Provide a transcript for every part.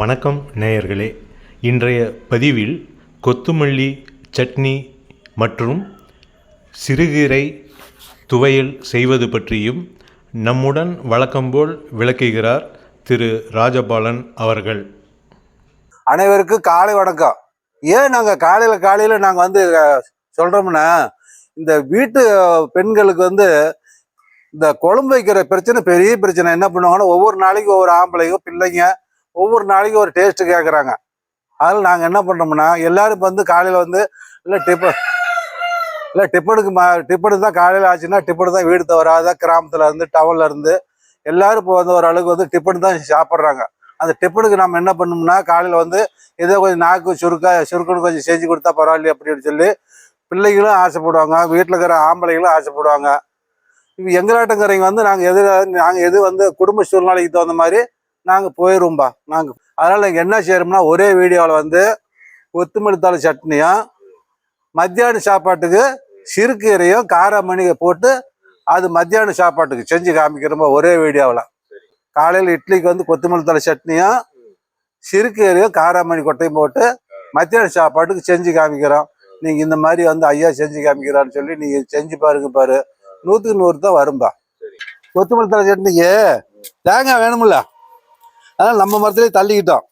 வணக்கம் நேயர்களே. இன்றைய பதிவில் கொத்துமல்லி சட்னி மற்றும் சிறுகீரை துவையல் செய்வது பற்றியும் நம்முடன் வழக்கம்போல் விளக்குகிறார் திரு ராஜபாலன் அவர்கள். அனைவருக்கும் காலை வணக்கம். ஏன் நாங்கள் காலையில் காலையில் நாங்கள் வந்து சொல்கிறோம்னா இந்த வீட்டு பெண்களுக்கு வந்து இந்த குழம்பு வைக்கிற பிரச்சனை பெரிய பிரச்சனை. என்ன பண்ணுவாங்கன்னா ஒவ்வொரு நாளைக்கு ஒவ்வொரு ஆம்பளையோ பிள்ளைங்க ஒவ்வொரு நாளைக்கும் ஒரு டேஸ்ட்டு கேட்குறாங்க அதில் நாங்கள் என்ன பண்ணுறோம்னா எல்லாரும் இப்போ வந்து காலையில் வந்து இல்லை டிப்பன் இல்லை டிப்பனுக்கு மா டிப்பனு தான் காலையில் ஆச்சுன்னா டிப்பனு தான் வீடு தவறாத கிராமத்தில் இருந்து டவுனில் இருந்து எல்லாரும் இப்போ வந்து ஒரு அளவுக்கு வந்து டிப்பனு தான் சாப்பிட்றாங்க. அந்த டிப்பனுக்கு நம்ம என்ன பண்ணோம்னா காலையில் வந்து ஏதோ கொஞ்சம் நாக்கு சுருக்கா சுருக்குன்னு கொஞ்சம் செஞ்சு கொடுத்தா பரவாயில்ல அப்படின்னு சொல்லி பிள்ளைகளும் ஆசைப்படுவாங்க வீட்டில் இருக்கிற ஆம்பளைகளும் ஆசைப்படுவாங்க. இப்போ எங்களாட்டங்கிறவங்க வந்து நாங்கள் எது நாங்கள் எது வந்து குடும்ப சூழ்நிலைக்கு தகுந்த மாதிரி நாங்கள் போயிடுவோம்பா நாங்கள் அதனால் நாங்கள் என்ன செய்யறோம்னா ஒரே வீடியோவில் வந்து கொத்தமல்லி தழை சட்னியும் மத்தியான சாப்பாட்டுக்கு சிறுகீரையும் காரமணி போட்டு அது மத்தியான சாப்பாட்டுக்கு செஞ்சு காமிக்கிறோம்பா ஒரே வீடியோவில் காலையில் இட்லிக்கு வந்து கொத்தமல்லி தழை சட்னியும் சிறுகீரையும் காராமணி கொட்டையும் போட்டு மத்தியான சாப்பாட்டுக்கு செஞ்சு காமிக்கிறோம். நீங்கள் இந்த மாதிரி வந்து ஐயா செஞ்சு காமிக்கிறான்னு சொல்லி நீங்கள் செஞ்சு பாருங்க பாரு. நூற்றுக்கு நூறு தான் வரும்பா. கொத்தமல்லி தழை சட்னிக்கு தேங்காய் வேணுமில்ல அதனால் நம்ம மரத்துலேயே தள்ளிக்கிட்டோம்.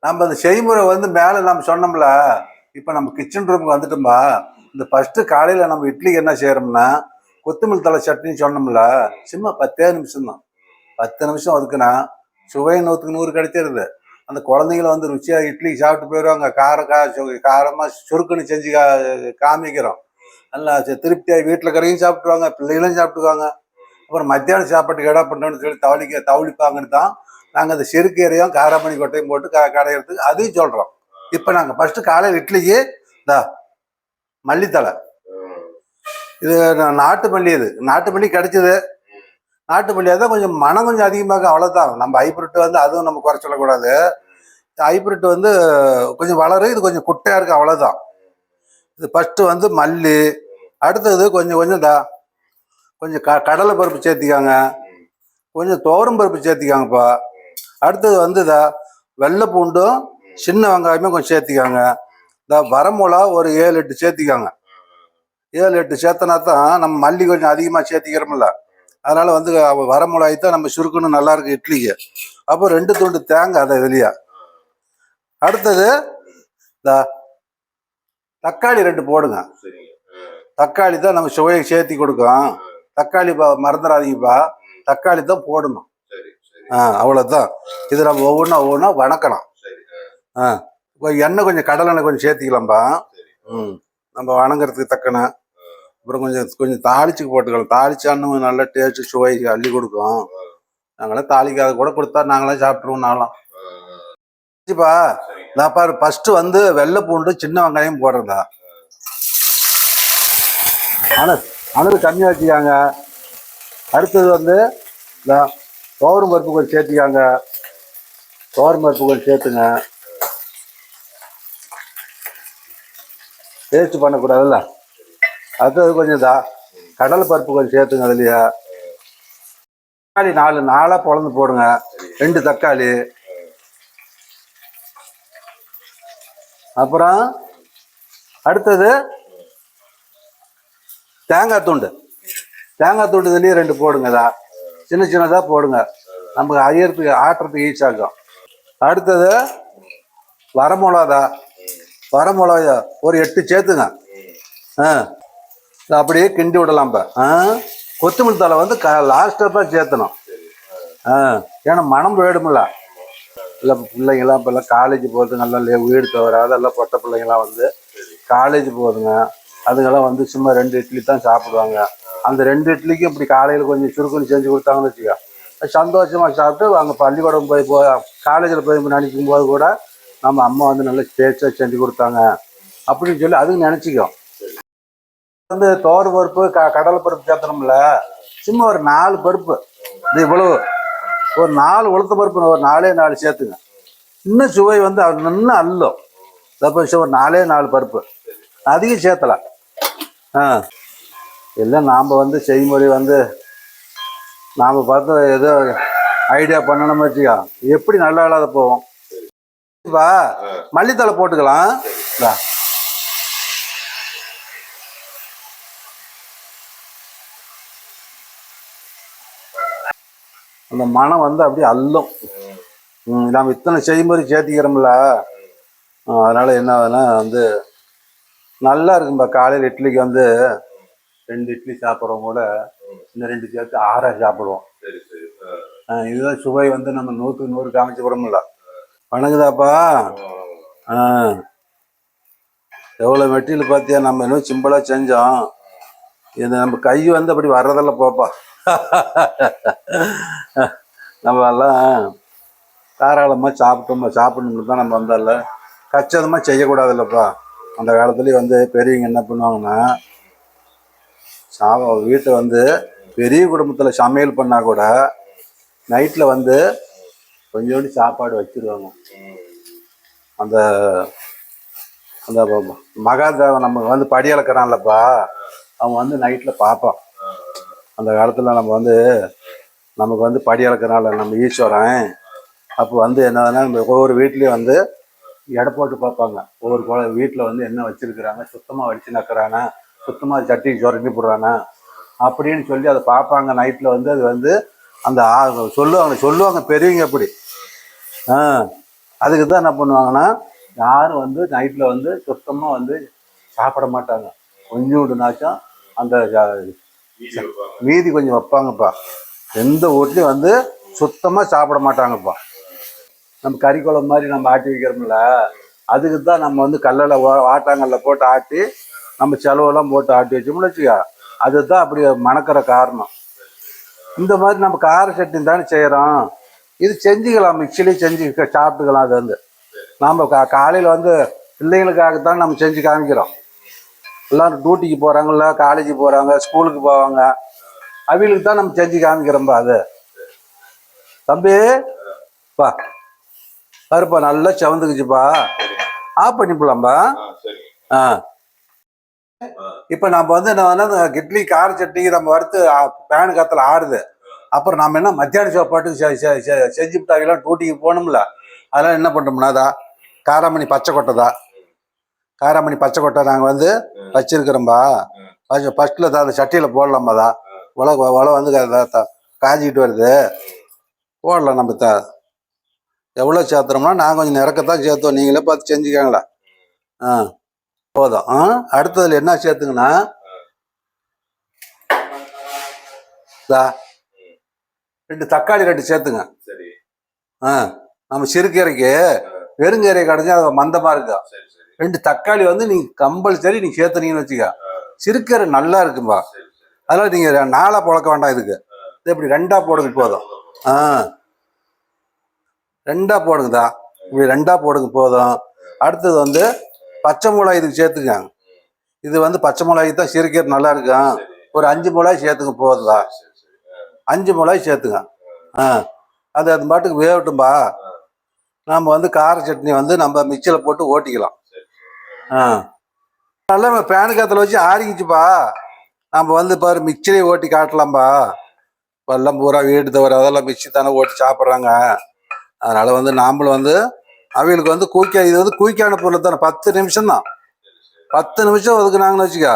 நம்ம அந்த செய்முறை வந்து மேலே நம்ம சொன்னோம்ல இப்போ நம்ம கிச்சன் ரூமுக்கு வந்துட்டோம்பா இந்த ஃபஸ்ட்டு காலையில் நம்ம இட்லிக்கு என்ன செய்கிறோம்னா கொத்தமல்லி தழை சட்னி சொன்னோம்ல சும்மா பத்தே நிமிஷம் தான் பத்து நிமிஷம் ஒதுக்குனா சுவை நூற்றுக்கு நூறு கிடைச்சிருது. அந்த குழந்தைங்கள வந்து ருச்சியாக இட்லி சாப்பிட்டு போயிடுவாங்க. கார கா சு- காரமாக சுருக்குன்னு செஞ்சு கா காமிக்கிறோம். நல்லா திருப்தியாக வீட்டில் கரையும் சாப்பிட்டுருவாங்க பிள்ளைகளும் சாப்பிட்டுக்குவாங்க. அப்புறம் மத்தியானம் சாப்பாட்டுக்கு எடா பண்ணுறோம்னு சொல்லி தவளிக்க தவளிப்பாங்கன்னு தான் நாங்கள் அந்த செருக்கீரையும் காராமணி கொட்டையும் போட்டு க கடையிறதுக்கு அதையும் சொல்கிறோம் இப்போ நாங்கள் ஃபஸ்ட்டு காலையில் இட்லிக்கு இந்த மல்லித்தழை. இது நாட்டு மல்லி இது. நாட்டு மல்லி கிடைச்சது. நாட்டு மல்லியாக தான் கொஞ்சம் மனம் கொஞ்சம் அதிகமாக அவ்வளோதான் நம்ம ஹைப்ரிட் வந்து அதுவும் நம்ம குறை சொல்லக்கூடாது. ஹைப்ரிட் வந்து கொஞ்சம் வளரும் இது கொஞ்சம் குட்டையாக இருக்கு அவ்வளோதான் இது ஃபஸ்ட்டு வந்து மல்லி அடுத்தது கொஞ்சம் கொஞ்சம் தா கொஞ்சம் க கடலை பருப்பு சேர்த்திக்காங்க. கொஞ்சம் துவரம் பருப்பு சேர்த்திக்காங்கப்பா. அடுத்தது வந்து இதா வெள்ளை பூண்டும் சின்ன வெங்காயமே கொஞ்சம் சேர்த்திக்காங்க. இந்த வரமிளகா ஒரு ஏழு எட்டு சேர்த்திக்காங்க. ஏழு எட்டு சேர்த்தனா தான் நம்ம மல்லி கொஞ்சம் அதிகமாக சேர்த்திக்கிறோம்ல. அதனால வந்து வரமிளகாய் தான் நம்ம சுருக்குன்னு நல்லா இருக்கு இட்லிக்கு. அப்போ ரெண்டு துண்டு தேங்காய் அதை இதுலையா. அடுத்தது இந்த தக்காளி ரெண்டு போடுங்க. தக்காளி தான் நம்ம சுவையை சேர்த்தி கொடுக்கும். தக்காளி மறந்துடாதீங்கப்பா தக்காளி தான் போடணும். ஆ அவ்வளோதான் இது நம்ம ஒவ்வொன்றா ஒவ்வொன்றா வணக்கணும் ஆ. எண்ணெய் கொஞ்சம் கடலை எண்ணெய் கொஞ்சம் சேர்த்திக்கலாம்ப்பா ம் நம்ம வணங்குறதுக்கு தக்கன. அப்புறம் கொஞ்சம் கொஞ்சம் தாளிச்சுக்கு போட்டுக்கலாம். தாளிச்சான்னு நல்ல டேஸ்ட் சுவை அள்ளி கொடுக்கும். நாங்களாம் தாளிக்காத கூட கொடுத்தா நாங்களாம் சாப்பிட்ருவோம் நாங்களாம். சரிப்பா நான் பாரு ஃபர்ஸ்ட் வந்து வெள்ளை பூண்டு சின்ன வெங்காயம் போடுறதா ஆனால் அனல் கம்மியாக வச்சுக்காங்க அடுத்தது வந்து இந்த துவரம் பருப்பு கொஞ்சம் சேர்த்திக்காங்க. துவரம் பருப்பு கொஞ்சம் சேர்த்துங்க. டேஸ்ட் பண்ணக்கூடாதுல்ல? அடுத்தது கொஞ்சம் இதா கடலை பருப்பு கொஞ்சம் சேர்த்துங்க அதுலையே. தக்காளி நாலு நாளாக பொழந்து போடுங்க. ரெண்டு தக்காளி. அப்புறம் அடுத்தது தேங்காய் துண்டு. தேங்காய் துண்டு இதுலேயே ரெண்டு போடுங்கதா சின்ன சின்னதாக போடுங்க. நமக்கு அரியறதுக்கு ஆட்டுறதுக்கு ஈஸி ஆகும் அடுத்தது வரமிளகா. வரமிளகா ஒரு எட்டு சேர்த்துங்க. ஆ. அப்படியே கிண்டி விடலாம் இப்போ ஆ. கொத்தமல்லி தழை வந்து க லாஸ்ட்டாக தான் சேர்த்தணும். ஆ. ஏன்னா மனம் போயிடுமில்ல இல்லை பிள்ளைங்களாம் இப்போல்லாம் காலேஜ் போகிறது நல்லா வீடு தவிர அதெல்லாம் பொட்ட பிள்ளைங்களாம் வந்து காலேஜ் போகுதுங்க அதுங்கெல்லாம் வந்து சும்மா ரெண்டு இட்லி தான் சாப்பிடுவாங்க. அந்த ரெண்டு இட்லிக்கும் இப்படி காலையில் கொஞ்சம் சுருக்குன்னு செஞ்சு கொடுத்தாங்கன்னு வச்சுக்கோ. சந்தோஷமாக சாப்பிட்டு அங்கே பள்ளிக்கூடம் போய் போ காலேஜில் போய் நினைக்கும் போது கூட நம்ம அம்மா வந்து நல்லா டேஸ்ட்டாக செஞ்சு கொடுத்தாங்க. அப்படின்னு சொல்லி அதுக்கு நினச்சிக்கோ. வந்து தோறு பருப்பு க கடலை பருப்பு சேர்த்தணும்ல. சும்மா ஒரு நாலு பருப்பு. இது இவ்வளவு. ஒரு நாலு உளுத்த பருப்பு ஒரு நாலே நாலு சேர்த்துங்க. இன்னும் சுவை வந்து அது இன்னும் அல்லும் தப்பு ஒரு நாலே நாலு பருப்பு. அதிகம் சேர்த்தலாம். ஆ. எல்லாம் நாம் வந்து செய்முறை வந்து நாம் பார்த்து ஏதோ ஐடியா பண்ணணும் வச்சுக்கா. எப்படி நல்லா இல்லாத போவோம்? வா மல்லித்தலை போட்டுக்கலாம். அந்த மனம் வந்து அப்படியே அல்லும் நாம் இத்தனை செய்முறை சேர்த்திக்கிறோம்ல. அதனால் அதனால என்ன ஆகுதுன்னா வந்து நல்லா இருக்கும்பா. காலையில் இட்லிக்கு வந்து ரெண்டு இட்லி சாப்பிட்றவங்க கூட இன்னும் ரெண்டு சேர்த்து ஆறா சாப்பிடுவோம். இதுதான் சுவை வந்து நம்ம நூற்றுக்கு நூறு காமிச்சு போகிறோம்ல வணங்குதாப்பா. ஆ. எவ்வளோ மெட்டீரியல் பார்த்தியா நம்ம இன்னும் சிம்பிளாக செஞ்சோம். இது நம்ம கை வந்து அப்படி வர்றதில்ல போப்பா. நம்ம எல்லாம் தாராளமாக சாப்பிட்டோமா சாப்பிடணும் தான் நம்ம வந்தால கச்சிதமாக செய்யக்கூடாதுல்லப்பா. அந்த காலத்துலேயும் வந்து பெரியவங்க என்ன பண்ணுவாங்கன்னா சா வீட்டை வந்து பெரிய குடும்பத்தில் சமையல் பண்ணால் கூட நைட்டில் வந்து கொஞ்சோண்டு சாப்பாடு வச்சிருவாங்க. அந்த அந்த மகாதேவன் நம்ம வந்து படி அளக்கிறான்லப்பா அவன் வந்து நைட்டில் பார்ப்பான். அந்த காலத்தில் நம்ம வந்து நமக்கு வந்து படி அளக்கிறனால நம்ம ஈஸ்வரன். அப்போ வந்து என்னதுன்னா நம்ம ஒவ்வொரு வீட்லேயும் வந்து எடை போட்டு பார்ப்பாங்க. ஒவ்வொரு குழ வீட்டில் வந்து என்ன வச்சிருக்கிறாங்க? சுத்தமாக வடிச்சு நக்கிறானா? சுத்தமாக சட்டி சுரண்டி போடுறானா? அப்படின்னு சொல்லி அதை பார்ப்பாங்க. நைட்டில் வந்து அது வந்து அந்த சொல்லுவாங்க. சொல்லுவாங்க பெரியவங்க அப்படி. ஆ. அதுக்கு தான் என்ன பண்ணுவாங்கன்னா யாரும் வந்து நைட்டில் வந்து சுத்தமாக வந்து சாப்பிட மாட்டாங்க. கொஞ்சோண்டுனாச்சும் அந்த மீதி கொஞ்சம் வைப்பாங்கப்பா. எந்த வீட்லையும் வந்து சுத்தமாக சாப்பிட மாட்டாங்கப்பா. நம்ம கறி குழம்பு மாதிரி நம்ம ஆட்டி வைக்கிறோம்ல அதுக்கு தான் நம்ம வந்து கல்லில் ஆட்டாங்கல்ல போட்டு ஆட்டி நம்ம செலவெல்லாம் போட்டு ஆட்டி வச்சோம்னு வச்சுக்கோ. அதுதான் அப்படி மணக்கிற காரணம். இந்த மாதிரி நம்ம கார சட்னி தானே செய்கிறோம் இது செஞ்சுக்கலாம் மிக்சிலேயே செஞ்சு சாப்பிட்டுக்கலாம் அது வந்து. நாம் கா காலையில் வந்து பிள்ளைங்களுக்காகத்தான் நம்ம செஞ்சு காமிக்கிறோம். எல்லாரும் டியூட்டிக்கு போகிறாங்கல்ல காலேஜ் போகிறாங்க ஸ்கூலுக்கு போவாங்க. அவங்களுக்கு தான் நம்ம செஞ்சு காமிக்கிறோம்பா அது. தம்பி வா. பாருப்பா நல்லா செவந்துக்குச்சுப்பா. ஆஃப் பண்ணிப்பலாம்பா. ஆ இப்போ நம்ம வந்து இந்த இட்லி கார சட்னிக்கு நம்ம வறுத்து பேனு காத்துல ஆடுது அப்புறம் நம்ம என்ன மத்தியான சாப்பாட்டுக்கு செ- செ- செ- செஞ்சு விட்டாங்கலாம் டூட்டிக்கு போகணும்ல? அதெல்லாம் என்ன பண்ணுறோம்னா அதா காராமணி பச்சை கொட்டை தான் காராமணி பச்சை கொட்டை நாங்கள் வந்து வச்சிருக்கிறோம்பா. ஃபர்ஸ்ட்ல தான் அந்த சட்டியில் போடலாமா தான் உல உல வந்து காஞ்சிக்கிட்டு வருது. போடலாம் நம்ம த. எவ்வளோ சேர்த்துறோம்னா நான் கொஞ்சம் நிறக்கத்தான் சேர்த்தோம். நீங்களே பார்த்து செஞ்சுக்காங்களா ஆ போதும். ஆ அடுத்ததுல என்ன சேர்த்துங்கன்னா ரெண்டு தக்காளி ரெண்டு சேர்த்துங்க. சரி. ஆ நம்ம சிறுகீரைக்கு வெறுங்கீரை கடைஞ்சா அது மந்தமா இருக்கும் ரெண்டு தக்காளி வந்து நீங்க கம்பல்சரி நீங்க சேர்த்துனீங்கன்னு வச்சுக்க. சிறுகீரை நல்லா இருக்கும்பா. அதனால நீங்க நாலா புழக்க வேண்டாம் இதுக்கு. இது இப்படி ரெண்டா போடுங்க போதும். ஆ. ரெண்டாக போடுங்கதா இப்படி ரெண்டாக போடுங்க போதும். அடுத்தது வந்து பச்சை மிளகாய் இதுக்கு சேர்த்துக்கங்க. இது வந்து பச்சை மிளகாய் தான் சிரிக்கிறது நல்லா இருக்கும். ஒரு அஞ்சு மிளகாய் சேர்த்துங்க போதுதா அஞ்சு மிளகாய் சேர்த்துங்க. ஆ அது அது பாட்டுக்கு வேகட்டும்பா. நாம் வந்து கார சட்னி வந்து நம்ம மிக்சியில் போட்டு ஓட்டிக்கலாம். ஆ. நல்லா நம்ம பேனு வச்சு ஆறிக்கிச்சுப்பா. நம்ம வந்து பாரு மிக்சிலே ஓட்டி காட்டலாம்பா. எல்லாம் பூரா வீடு தவிர அதெல்லாம் மிக்சி தானே ஓட்டி சாப்பிட்றாங்க. அதனால வந்து நாமளும் வந்து அவங்களுக்கு வந்து கூய்க்கா இது வந்து குயிக்கான பொருள் தானே. பத்து நிமிஷம் தான் பத்து நிமிஷம் ஒதுக்குனாங்கன்னு வச்சுக்கோ.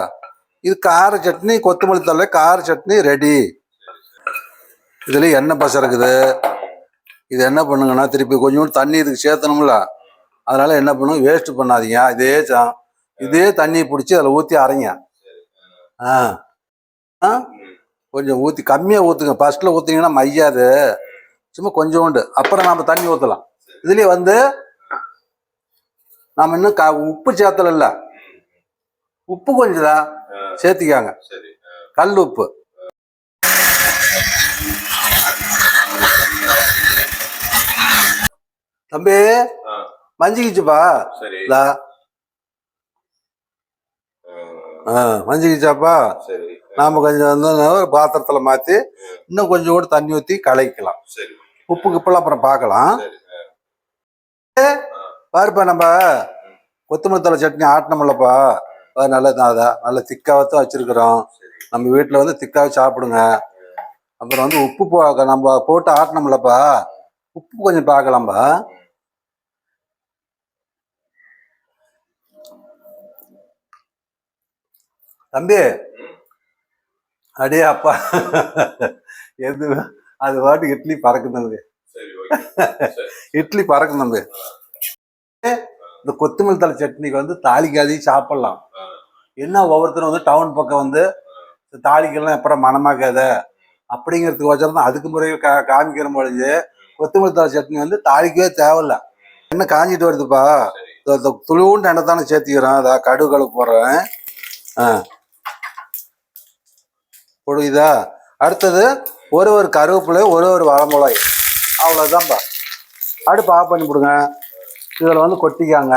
இது கார சட்னி கொத்தமல்லி தலை கார சட்னி ரெடி. இதுல எண்ணெய் பசை இருக்குது. இது என்ன பண்ணுங்கன்னா திருப்பி கொஞ்சோண்டு தண்ணி இதுக்கு சேர்த்தணும்ல. அதனால என்ன பண்ணுங்க வேஸ்ட் பண்ணாதீங்க. இதே இதே தண்ணியை பிடிச்சி அதில் ஊற்றி அரைங்க. ஆ. ஆ? கொஞ்சம் ஊற்றி கம்மியாக ஊற்றுங்க ஃபர்ஸ்ட்டில் ஊற்றிங்கன்னா மையாது. சும்மா கொஞ்சோண்டு. அப்புறம் நாம் தண்ணி ஊற்றலாம் இதுலேயே வந்து நாம் இன்னும் க உப்பு சேர்த்தல உப்பு கொஞ்சம் தான் சேர்த்திக்காங்க. சரி கல் உப்பு. தம்பி மஞ்சிக்கிச்சுப்பா மஞ்சிக்கிச்சாப்பா சரி. நாம கொஞ்சம் வந்து ஒரு பாத்திரத்துல மாத்தி இன்னும் கொஞ்சம் கூட தண்ணி ஊத்தி கலக்கலாம் உப்பு கிப்பெல்லாம் அப்புறம் பார்க்கலாம் பாருப்பா நம்ம கொத்தமல்லி தழை சட்னி ஆட்டினோம்லப்பா அது நல்லது அதான். நல்ல திக்காவத்தான் வச்சிருக்கிறோம். நம்ம வீட்டில் வந்து திக்காவே சாப்பிடுங்க. அப்புறம் வந்து உப்பு போ நம்ம போட்டு ஆட்டினோம்லப்பா உப்பு கொஞ்சம் பார்க்கலாம்பா தம்பி. அடே அப்பா. எது? அது பாட்டு இட்லி பறக்கும் தம்பி. இட்லி பறக்கும் தம்பி. இந்த கொத்தமல்லி தலை சட்னிக்கு வந்து தாளிக்காதி சாப்பிடலாம். என்ன ஒவ்வொருத்தரும் வந்து டவுன் பக்கம் வந்து தாளிக்கெல்லாம் அப்புறம் மனமாக்காத அப்படிங்கிறதுக்கு வச்சரம் தான் அதுக்கு முறையை கா காமிக்கிற பொழுது கொத்தமல்லி தலை சட்னி வந்து தாளிக்கவே தேவையில்ல. என்ன காஞ்சிட்டு வருதுப்பா? துளுவுண்டு எண்ணெய் தானே சேர்த்திக்கிறேன் அதை கடுகு கழுவு போடுறேன். ஆ. புரியுதா? அடுத்தது ஒரு ஒரு கருவேப்பிலை ஒரு ஒரு வரமிளகாய் அவ்வளோதான்ப்பா அடுப்பு ஆஃப் பண்ணி கொடுங்க. இதில் வந்து கொட்டிக்காங்க.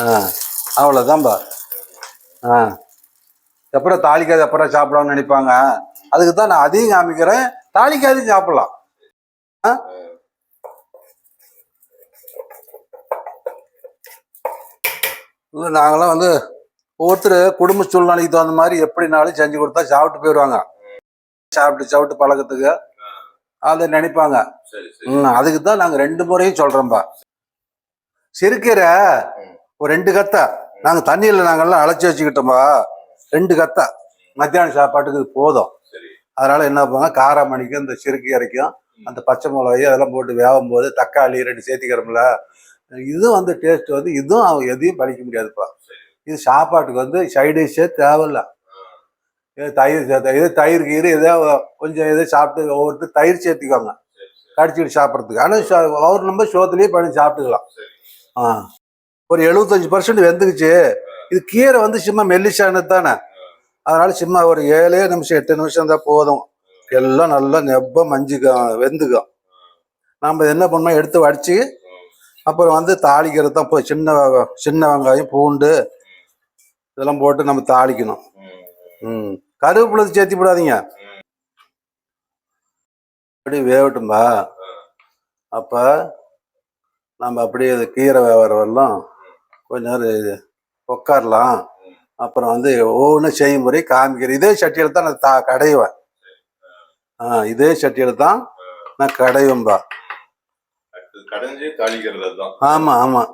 ஆ அவ்வளோதான்ப்பா ஆ. எப்படா தாளிக்காது எப்படா சாப்பிடலாம்னு நினைப்பாங்க? அதுக்கு தான் நான் அதையும் காமிக்கிறேன். தாளிக்காதையும் சாப்பிடலாம். ஆ? இல்லை நாங்களாம் வந்து ஒவ்வொருத்தர் குடும்ப சூழ்நிலைக்கு தகுந்த மாதிரி எப்படினாலும் செஞ்சு கொடுத்தா சாப்பிட்டு போயிடுவாங்க. சாப்பிட்டு சாப்பிட்டு பழக்கத்துக்கு அதை நினைப்பாங்க. அதுக்கு தான் நாங்கள் ரெண்டு முறையும் சொல்கிறோம்பா சிறுக்கீரை ஒரு ரெண்டு கத்தை. நாங்கள் தண்ணியில் நாங்கள்லாம் அழைச்சி வச்சுக்கிட்டோம்பா. ரெண்டு கத்தை. மத்தியான சாப்பாட்டுக்கு இது போதும். அதனால என்ன பண்ணுவாங்க? காராமணிக்கும் இந்த சிறுக்கீரைக்கும் அந்த பச்சை மிளகாய் அதெல்லாம் போட்டு வேகும் போது தக்காளி ரெண்டு சேர்த்திக்கிறோம்ல இதுவும் வந்து டேஸ்ட் வந்து இதுவும் அவங்க எதையும் படிக்க முடியாதுப்பா. இது சாப்பாட்டுக்கு வந்து சைடிஷே தேவையில்ல. இது தயிர் சேர்த்த இது தயிர் கீரை ஏதோ கொஞ்சம் எதோ சாப்பிட்டு ஒவ்வொருத்தர் தயிர் சேர்த்துக்குவாங்க. சரி சரி. கடிச்சிட்டு சாப்பிட்றதுக்கு. ஆனால் அவர் நம்ம சோத்துலேயே பண்ணி சாப்பிட்டுக்கலாம். ஆ. ஒரு எழுபத்தஞ்சு பர்சன்ட் வெந்துக்குச்சு. இது கீரை வந்து சும்மா மெல்லிசானது தானே. அதனால சும்மா ஒரு ஏழே நிமிஷம் எட்டு நிமிஷம் தான் போதும். எல்லாம் நல்லா நெப்ப மஞ்சுக்கும் வெந்துக்கும். நம்ம என்ன பண்ணோம் எடுத்து வடிச்சு அப்புறம் வந்து தாளிக்கிறது தான் சின்ன சின்ன வெங்காயம் பூண்டு இதெல்லாம் போட்டு நம்ம தாளிக்கணும். ம். கருவேப்பிலை சேர்த்தி விடாதீங்க அப்படியே வேகட்டும்பா. அப்போ நம்ம அப்படியே கீரை வேகிற வரலாம் கொஞ்ச நேரம் உட்காரலாம் அப்புறம் வந்து ஒவ்வொன்றும் செய்முறை காமிக்கிறேன். இதே சட்டியில் தான் நான் தா கடைவேன். ஆ இதே சட்டியில் தான் நான் கடைவேன்பா. கடைஞ்சு தாளிக்கிறது ஆமாம் ஆமாம்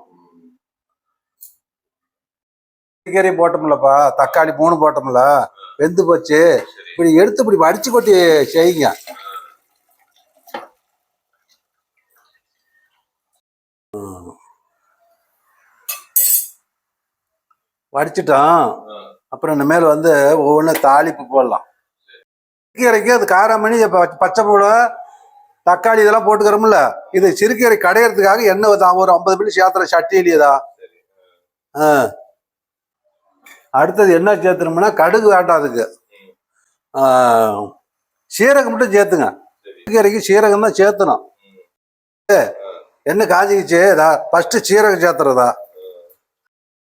கீரை போட்டோம்லப்பா தக்காளி மூணு போட்டோம்ல வெந்து போச்சு. இப்படி எடுத்து இப்படி வடிச்சு கொட்டி செய்யுங்க. ம். வடிச்சிட்டோம். அப்புறம் இனிமேல் வந்து ஒவ்வொன்றும் தாளிப்பு போடலாம். கீரைக்கு அது காராமணி பச்சை மிளகா தக்காளி இதெல்லாம் போட்டுக்கிறோம்ல. இது சிறுக்கீரை கடையிறதுக்காக எண்ணெய் ஒரு ஐம்பது மில்லி சேர்த்துற சட்டியிலேயேதா ஆ. அடுத்தது என்ன சேர்த்துனோம்னா கடுகு வேண்டாம் அதுக்கு. சீரகம் மட்டும் சேர்த்துங்க. கீரைக்கு சீரகம் தான் சேர்த்தணும். ஏ, என்ன காஞ்சிக்கிச்சு? ஃபர்ஸ்ட் சீரகம் சேர்த்துறதா?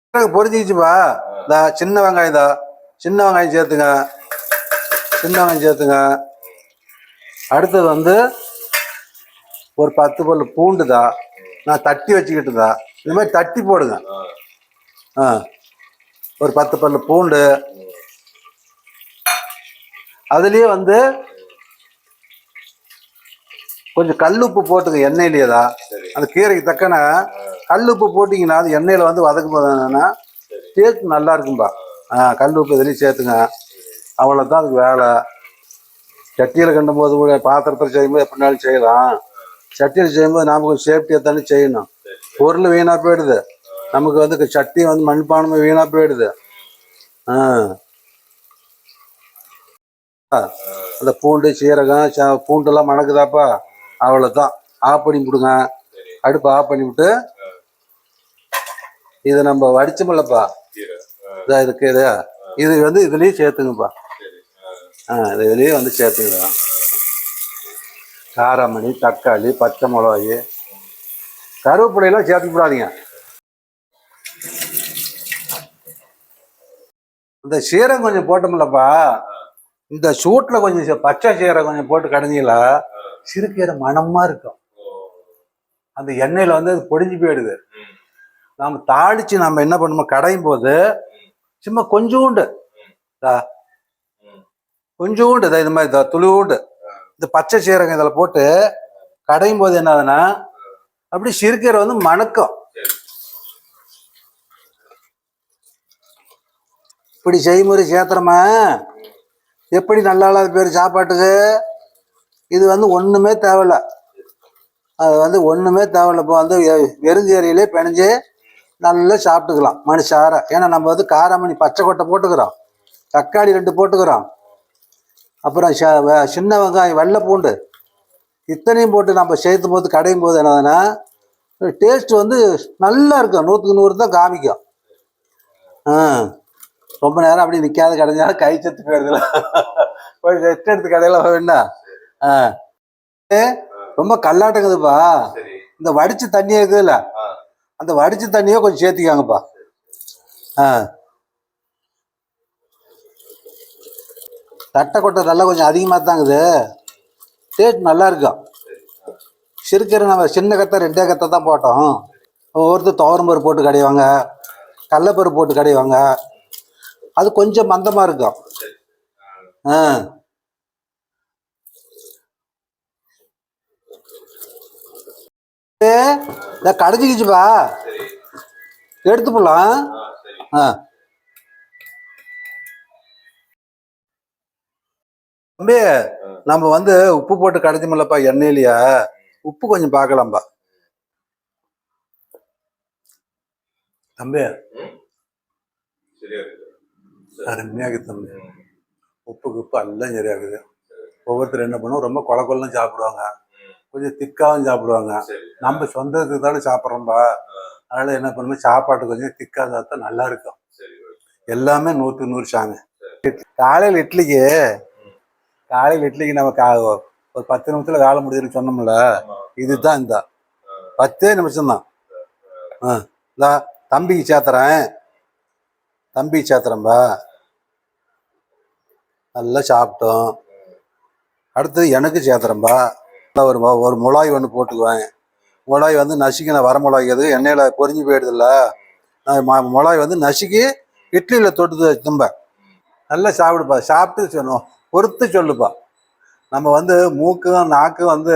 சீரகம் பொரிஞ்சிக்கிச்சுப்பா. இதா சின்ன வெங்காயம் தான் சின்ன வெங்காயம் சேர்த்துங்க. சின்ன வெங்காயம் சேர்த்துங்க. அடுத்தது வந்து ஒரு பத்து பல்லு பூண்டு தான் நான் தட்டி வச்சுக்கிட்டுதா. இந்த மாதிரி தட்டி போடுங்க. ஆ. ஒரு பத்து பல்லு பூண்டு. அதுலயே வந்து கொஞ்சம் கல்லுப்பு போட்டுங்க எண்ணெயிலேயே தான். அந்த கீரைக்கு தக்கன கல்லுப்பு போட்டிங்கன்னா அது எண்ணெயில் வந்து வதக்கும் போது என்னன்னா டேஸ்ட் நல்லா இருக்கும்பா. ஆ. கல்லுப்பு இதுலேயும் சேர்த்துங்க. அவ்வளோதான் அதுக்கு வேலை. சட்டியில் கண்டும் போது கூட பாத்திரத்தில் செய்யும்போது எப்படினாலும் செய்யலாம். சட்டியில் செய்யும்போது நாம கொஞ்சம் சேஃப்டியாக தானே செய்யணும். பொருள் வீணாக போயிடுது. நமக்கு வந்து சட்டி வந்து மண்பானமே வீணாக போயிடுது. ஆ. அந்த பூண்டு சீரகம் ச- பூண்டெல்லாம் மணக்குதாப்பா? அவ்வளோதான் ஆஃப் பண்ணி விடுங்க அடுப்பு ஆஃப் பண்ணி விட்டு இதை நம்ம வடிச்சோம்லப்பா. கீரை இதா இருக்கு இது. இது வந்து இதுலேயும் சேர்த்துங்கப்பா. ஆ, இது இதுலேயும் வந்து சேர்த்துக்கலாம் காராமணி தக்காளி பச்சை மிளகாய் கருவேப்பிலையெல்லாம் சேர்த்துக்கூடாதீங்க. இந்த சீரம் கொஞ்சம் போட்டோம்லப்பா. இந்த சூட்டில் கொஞ்சம் சீ- பச்சை சீரை கொஞ்சம் போட்டு கடைஞ்சிங்களா சிறுக்கீரை மணமா இருக்கும். அந்த எண்ணெயில் வந்து அது பொடிஞ்சு போயிடுது. நாம் தாளித்து நம்ம என்ன பண்ணுமோ கடையும் போது சும்மா கொஞ்சோண்டு இதா, கொஞ்சோண்டு இதை இது மாதிரி இதோ இந்த பச்சை சீரகம் இதில் போட்டு கடையும் போது என்ன ஆகுதுன்னா அப்படி சிறுக்கீரை வந்து மணக்கும். இப்படி செய்முறை சேத்திரமா எப்படி நல்லா இல்லாத பேர் சாப்பாட்டுக்கு? இது வந்து ஒன்றுமே தேவையில்ல. அது வந்து ஒன்றுமே தேவையில்ல. இப்போ வந்து வெறுஞ்சேரியிலே பிணைஞ்சு நல்லா சாப்பிட்டுக்கலாம் மனுஷார. ஏன்னா நம்ம வந்து காராமணி பச்சை கொட்டை போட்டுக்கிறோம். தக்காளி ரெண்டு போட்டுக்கிறோம். அப்புறம் ச- வ- சின்ன வெங்காயம் வெள்ளை பூண்டு. இத்தனையும் போட்டு நம்ம சேர்த்தும் போது கடையும் போது என்னதுன்னா டேஸ்ட் வந்து நல்லா இருக்கும். நூற்றுக்கு நூறு தான் காமிக்கும். ஆ. ரொம்ப நேரம் அப்படி நிற்காத கடைஞ்சா கை செத்து போயிடுதுல. போய் ரெஸ்ட் எடுத்து கடையில் வேண்டா ரொம்ப கல்லாட்டங்குதுப்பா. இந்த வடிச்ச தண்ணி இருக்குதுல்ல. அந்த வடிச்ச தண்ணியை கொஞ்சம் சேர்த்திக்காங்கப்பா. ஆ. தட்டை கொட்டை நல்லா கொஞ்சம் அதிகமாக தாங்குது. டேஸ்ட் நல்லா இருக்கும் சிறுக்கீரை நம்ம சின்ன கத்தை ரெண்டே கத்தை தான் போட்டோம். ஒவ்வொருத்தர் துவரம்பருப்பு போட்டு கடைவாங்க. கடலப்பருப்பு போட்டு கடைவாங்க. அது கொஞ்சம் மந்தமா இருக்கும். ஆ. கடைஞ்சிக்கிச்சுப்பா எடுத்து போடலாம். ஆ. தம்பி நம்ம வந்து உப்பு போட்டு கடைஞ்சமில்லப்பா எண்ணெயிலையா உப்பு கொஞ்சம் பார்க்கலாம்ப்பா தம்பி. சரியா அருமையாக தம்பி ம். எல்லாம் சரியாகுது. ஒவ்வொருத்தர் என்ன பண்ணுவோம் ரொம்ப கொலை கொல்லம் சாப்பிடுவாங்க. கொஞ்சம் திக்காகவும் சாப்பிடுவாங்க. நம்ம சொந்தத்துக்கு தானே சாப்பிட்றோம்பா. அதனால என்ன பண்ணுவோம் சாப்பாட்டு கொஞ்சம் திக்காக சாப்பிட்டா நல்லா இருக்கும். எல்லாமே நூற்றுக்கு நூறு சாமி. காலையில் இட்லிக்கு காலையில் இட்லிக்கு நம்ம கா ஒரு பத்து நிமிஷத்தில் வேலை முடியுதுன்னு சொன்னோம்ல இதுதான் இந்த. பத்தே நிமிஷம்தான் ஆ தம்பிக்கு சேர்த்துறேன் தம்பிக்கு சேர்த்துறேன்பா நல்லா சாப்பிட்டோம். அடுத்தது எனக்கு சேர்த்துறேன்பா. நல்லா வரும்பா. ஒரு மிளகாய் ஒன்று போட்டுக்குவேன். மிளகாய் வந்து நசுக்கி நான் வர மிளகாய் எது எண்ணெயில் பொறிஞ்சு போயிடுதில்ல. நான் ம- மிளகாய் வந்து நசுக்கி இட்லியில் தொட்டு தும்ப. நல்லா சாப்பிடுப்பா. சாப்பிட்டு சொல்லணும். பொறுத்து சொல்லுப்பா. நம்ம வந்து மூக்கும் நாக்கும் வந்து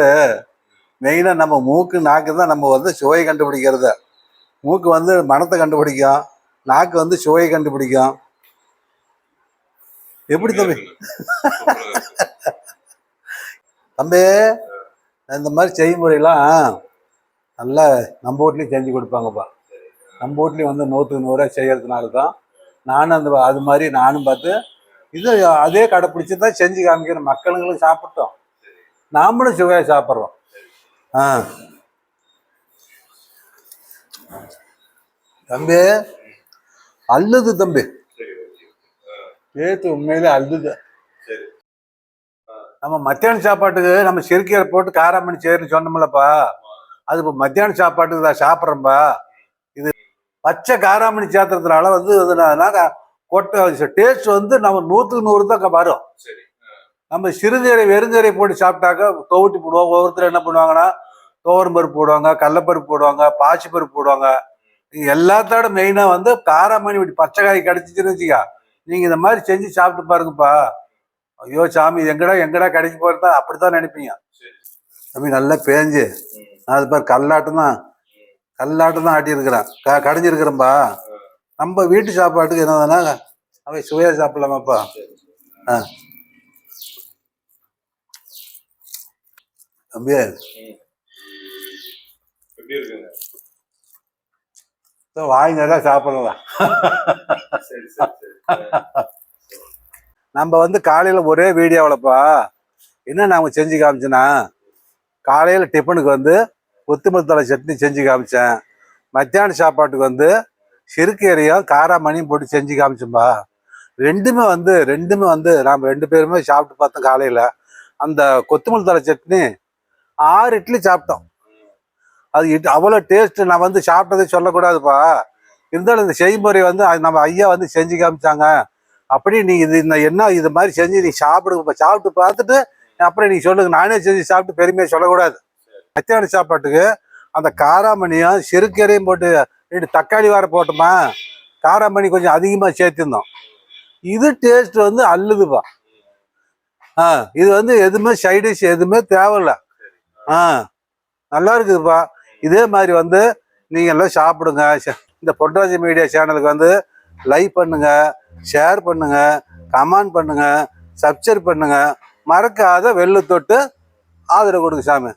மெயினாக நம்ம மூக்கு நாக்கு தான் நம்ம வந்து சுவையை கண்டுபிடிக்கிறது. மூக்கு வந்து மனத்தை கண்டுபிடிக்கும். நாக்கு வந்து சுவையை கண்டுபிடிக்கும். எப்படி தம்பி? தம்பி இந்த மாதிரி செய்முறையெல்லாம் நல்லா நம்ம வீட்லேயும் செஞ்சு கொடுப்பாங்கப்பா. நம்ம வீட்லேயும் வந்து நூற்றுக்கு நூறாக செய்கிறதுனால தான் நானும் அந்த அது மாதிரி நானும் பார்த்து இது அதே கடைப்பிடிச்சி தான் செஞ்சு காமிக்கிறேன் மக்களுங்களும் சாப்பிட்டோம். நாமளும் சுவையாக சாப்பிட்றோம். ஆ. தம்பி அல்லது தம்பி. நேற்று உண்மையிலே சரி. நம்ம மத்தியான சாப்பாட்டுக்கு நம்ம சிறுக்கீரை போட்டு காராமணி செய்யறன்னு சொன்னோம்லப்பா. அது இப்போ மத்தியான சாப்பாட்டுக்கு தான் சாப்பிட்றோம்பா. இது பச்சை காராமணி சேர்த்துறதுனால வந்து அது நான் நான் கொட்டை டேஸ்ட் வந்து நம்ம நூற்றுக்கு நூறு தான் வரும். சரி. நம்ம சிறுநீரை வெறுநீரை போட்டு சாப்பிட்டாக்க துவட்டி போடுவோம் ஒவ்வொருத்தர் என்ன பண்ணுவாங்கன்னா துவரம் பருப்பு போடுவாங்க கடலப்பருப்பு போடுவாங்க பாசி பருப்பு போடுவாங்க இது எல்லாத்தோட மெயினாக வந்து காராமணி இப்படி பச்சை காய் கிடச்சிச்சுன்னு வச்சுக்கா. நீங்கள் இந்த மாதிரி செஞ்சு சாப்பிட்டு பாருங்கப்பா. ஐயோ சாமி எங்கடா எங்கடா கிடைக்க போகிறதா அப்படித்தான் நினைப்பீங்க. தம்பி நல்லா பேஞ்சு. நான் அது பாரு கல்லாட்டம் தான் கல்லாட்டம் தான் ஆட்டியிருக்கிறேன். க கடைஞ்சிருக்கிறேன்பா. நம்ம வீட்டு சாப்பாட்டுக்கு என்னதுன்னா அவன் சுவையாக சாப்பிடலாமாப்பா. ஆ. தம்பி இதோ வாங்கி நல்லா சாப்பிடலாம். நம்ம வந்து காலையில் ஒரே வீடியோவிலப்பா என்ன நாங்கள் செஞ்சு காமிச்சோன்னா காலையில் டிஃபனுக்கு வந்து கொத்தமல்லி தழை சட்னி செஞ்சு காமிச்சேன். மத்தியான சாப்பாட்டுக்கு வந்து சிறுக்கீரையும் காராமணியும் போட்டு செஞ்சு காமிச்சோம்பா ரெண்டுமே வந்து ரெண்டுமே வந்து நாம் ரெண்டு பேருமே சாப்பிட்டு பார்த்தோம் காலையில். அந்த கொத்தமல்லி தழை சட்னி ஆறு இட்லி சாப்பிட்டோம். அது இட் அவ்வளோ டேஸ்ட்டு நான் வந்து சாப்பிட்டதே சொல்லக்கூடாதுப்பா. இருந்தாலும் இந்த செய்முறை வந்து நம்ம ஐயா வந்து செஞ்சு காமிச்சாங்க. அப்படி நீ இது இந்த என்ன இது மாதிரி செஞ்சு நீ சாப்பிடுங்கப்பா சாப்பிட்டு பார்த்துட்டு அப்புறம் நீ சொல்லுங்க. நானே செஞ்சு சாப்பிட்டு பெருமையாக சொல்லக்கூடாது. மத்தியான சாப்பாட்டுக்கு அந்த காராமணியும் சிறுக்கீரையும் போட்டு ரெண்டு தக்காளி வேற போட்டோமா? காராமணி கொஞ்சம் அதிகமாக சேர்த்துருந்தோம். இது டேஸ்ட் வந்து அல்லுதுப்பா ஆ இது வந்து எதுவுமே சைடிஷ் எதுவுமே தேவையில்ல. ஆ நல்லா இருக்குதுப்பா. இதே மாதிரி வந்து நீங்கள் எல்லாம் சாப்பிடுங்க. இந்த பொட்டாசி மீடியா சேனலுக்கு வந்து லைக் பண்ணுங்க ஷேர் பண்ணுங்க கமெண்ட் பண்ணுங்க சப்ஸ்கிரைப் பண்ணுங்க. மறக்காத வெள்ளு தொட்டு ஆதரவு கொடுங்க சாமி.